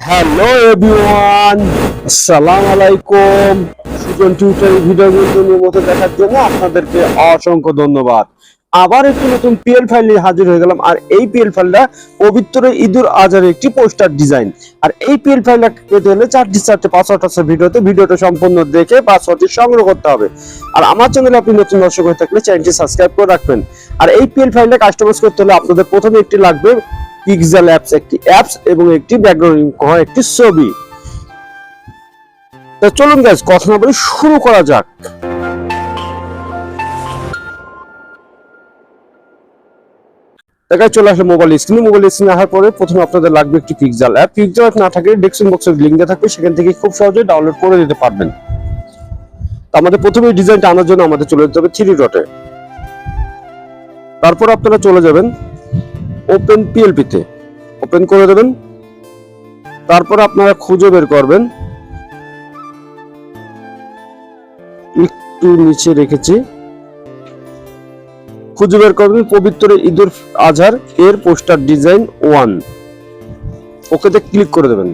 Hello everyone আসসালামু আলাইকুম সুজন টিউটারি ভিডিওগুলো নিয়মিত দেখার জন্য আপনাদেরকে অসংখ্য ধন্যবাদ। আবার একটি নতুন পিএল ফাইল নিয়ে হাজির হয়ে গেলাম। আর এই পিএল ফাইলটা পবিত্র ঈদুল আজহারের একটি পোস্টার ডিজাইন আর এই পিএল ফাইলটা পেতে হলে চারটি চারটে পাসওয়ার্ড আছে ভিডিওতে ভিডিওটা সম্পূর্ণ দেখে পাসওয়ার্ডটি সংগ্রহ করতে হবে। আর আমার চ্যানেলে আপনি নতুন দর্শক হয়ে থাকলে চ্যানেলটি সাবস্ক্রাইব করে রাখবেন। আর এই পিএল ফাইলটা কাস্টমাইজ করতে হলে আপনাদের প্রথমে একটি লাগবে পিক্সেল অ্যাপস একটি অ্যাপস এবং একটি ব্যাকগ্রাউন্ড করা একটি ছবি। তো চলুন গাইজ কথা না বলে শুরু করা যাক। চলে আসলে মোবাইল স্ক্রিনে মোবাইল স্ক্রিনে আসার পরে প্রথমে আপনাদের লাগবে একটি পিক্সেল অ্যাপ পিক্সেল অ্যাপ না থাকলে ডেস্কটপ বক্সের লিঙ্ক দেওয়া থাকবে, সেখান থেকে খুব সহজে ডাউনলোড করে দিতে পারবেন। আমাদের প্রথমে ডিজাইনটা আনার জন্য আমাদের চলে যেতে হবে থ্রি ডটে তারপর আপনারা চলে যাবেন ওপেন পিএলপি তে। ওপেন করে দেবেন। তারপর আপনারা খুঁজে বের করবেন। একটু নিচে রেখেছি। খুঁজে বের করবেন পবিত্র ঈদুল আজহার এর পোস্টার ডিজাইন ওয়ান। ওকেতে ক্লিক করে দেবেন।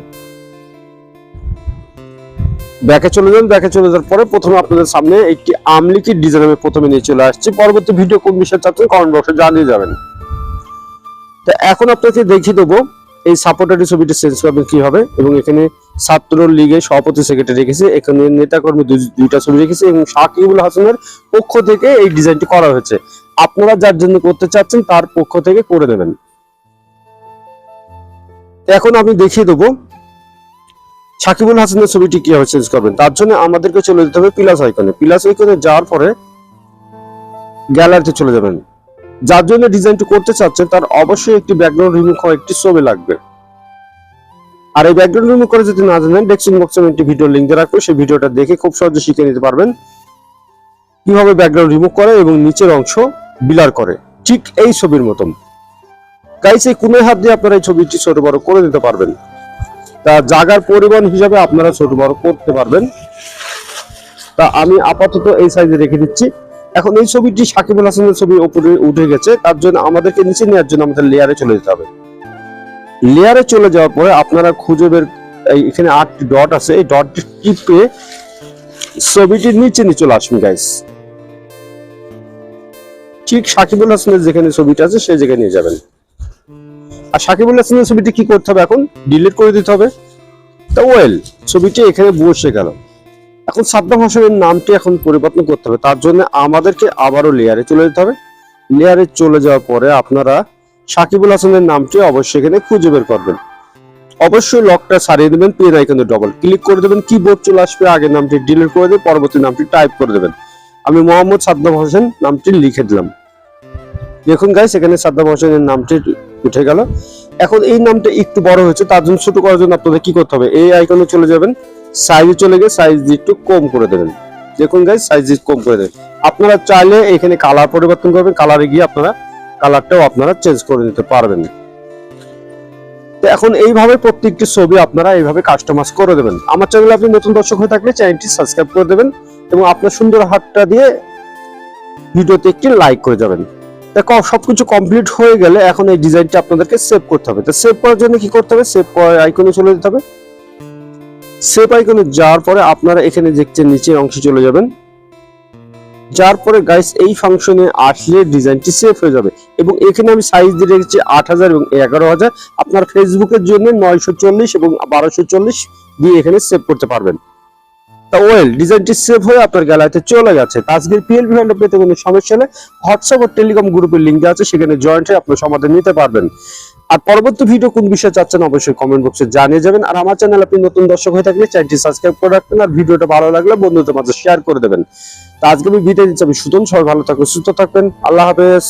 ব্যাকে চলে যাবেন ব্যাকে চলে যাওয়ার পরে প্রথমে আপনাদের সামনে একটি আমলিকির ডিজাইন আমি প্রথমে নিয়ে চলে আসছি। পরবর্তী ভিডিও কোন বিষয়ে চাচ্ছেন কমেন্ট বক্সে জানিয়ে যাবেন। তো এখন আপনাকে দেখিয়ে দেবো এই সাপোর্টারি ছবিটি চেঞ্জ করবেন কীভাবে এবং এখানে ছাত্র লীগের সভাপতি সেক্রেটারি রেখেছে, এখানে নেতাকর্মী দুই- দুইটা ছবি রেখেছে এবং সাকিবুল হাসানের পক্ষ থেকে এই ডিজাইনটি করা হয়েছে। আপনারা যার জন্য করতে চাচ্ছেন তার পক্ষ থেকে করে দেবেন। এখন আমি দেখিয়ে দেবো শাকিবুল হাসানের ছবিটি কীভাবে চেঞ্জ করবেন। তার জন্য আমাদেরকে চলে যেতে হবে প্লাস আইকনে প্লাস আইকনে যাওয়ার পরে গ্যালারিতে চলে যাবেন। যার জন্য ডিজাইনটি করতে চাচ্ছেন, তার অবশ্যই একটি ব্যাকগ্রাউন্ড রিমুভ করা একটি ছবি লাগবে। আর এই ব্যাকগ্রাউন্ড রিমুভ করে যদি না জানেন ডেস্কটপ বক্সে আমি একটি ভিডিও দিয়ে রাখব, সেই ভিডিওটা দেখে খুব সহজে শিখে নিতে পারবেন কীভাবে ব্যাকগ্রাউন্ড রিমুভ করে এবং নিচের অংশ বিলার করে। ঠিক এই ছবির মতন। গাইস এই কোন হাত দিয়ে আপনারা এই ছবিটি ছোট বড় করে দিতে পারবেন। তা জায়গার পরিমাণ হিসাবে আপনারা ছোট বড় করতে পারবেন। তা আমি আপাতত এই সাইজে রেখে দিচ্ছি। এখন এই ছবিটি সাকিবুল হাসানের ছবি উপরে উঠে গেছে, তার জন্য আমাদেরকে নিচে নেওয়ার জন্য আমাদের লেয়ারে চলে যেতে হবে। লেয়ারে চলে যাওয়ার পরে আপনারা খুঁজে বের এখানে আটটি ডট আছে, এই ডট টিপে ছবিটির নিচে নিয়ে চলে আসুন গাইস ঠিক সাকিবুল হাসানের যেখানে ছবিটা আছে সেই জায়গায় নিয়ে যাবেন। আর সাকিবুল হাসানের ছবিটি কি করতে হবে এখন? ডিলিট করে দিতে হবে। তা ওয়েল ছবিটি এখানে বসে গেল। এখন সাদ্দাম হোসেনের নামটি এখন পরিবর্তন করতে হবে। তার জন্য আমাদেরকে আবারও লেয়ারে চলে যেতে হবে। লেয়ারে চলে যাওয়ার পরে আপনারা সাকিবুল হাসানের নামটি অবশ্যই এখানে খুঁজে বের করবেন। অবশ্যই লকটা সারিয়ে দেবেন পেন আইকনে ডবল ক্লিক করে দেবেন কিবোর্ড চলে আসবে আগের নামটি ডিলিট করে দিয়ে পরবর্তী নামটি টাইপ করে দেবেন। আমি মোহাম্মদ সাদ্দাম হোসেন নামটি লিখে দিলাম। দেখুন গাইস এখানে সাদ্দাম হোসেনের নামটি উঠে গেল। এখন এই নামটা একটু বড় হয়েছে, তার জন্য ছোট করার জন্য আপনাদের কি করতে হবে? এই আইকনে চলে যাবেন। সাইজে চলে গিয়ে সাইজ একটু কম করে দেবেন। দেখুন গাইস সাইজ কম করে দেবেন। আপনারা চাইলে এখানে কালার পরিবর্তন করবেন কালারে গিয়ে আপনারা কালারটাও আপনারা চেঞ্জ করে নিতে পারবেন। তো এখন এইভাবে প্রত্যেকটি ছবি আপনারা এইভাবে কাস্টমাইজ করে দেবেন। আমার চ্যানেলে আপনি নতুন দর্শক হয়ে থাকলে চ্যানেলটি সাবস্ক্রাইব করে দেবেন এবং আপনার সুন্দর হাতটা দিয়ে ভিডিওতে একটি লাইক করে যাবেন। দেখো, সবকিছু কমপ্লিট হয়ে গেলে এখন এই ডিজাইনটা আপনাদেরকে সেভ করতে হবে। তো সেভ করার জন্য কি করতে হবে? সেভ করার আইকনে চলে যেতে হবে। সেভ আইকনে যাওয়ার পরে আপনারা এখানে দেখছেন নিচের অংশে চলে যাবেন। যার পরে গাইস এই ফাংশনে আসলে ডিজাইনটি সেভ হয়ে যাবে এবং এখানে আমি সাইজ দিয়ে রেখেছি আট হাজার এবং এগারো হাজার। আপনার ফেসবুকের জন্য নয়শো চল্লিশ এবং বারোশো চল্লিশ দিয়ে এখানে সেভ করতে পারবেন। আর পরবর্তী ভিডিও কোন বিষয়ে চাচ্ছেন অবশ্যই কমেন্ট জানিয়ে যাবেন। আর আমার চ্যানেল নতুন দর্শক হয়ে থাকলে করে আর ভালো লাগলে বন্ধুদের মাঝে শেয়ার করে দেবেন। তা আজকে ভিডিও সুতন ভালো সুস্থ থাকবেন। আল্লাহ হাফেজ।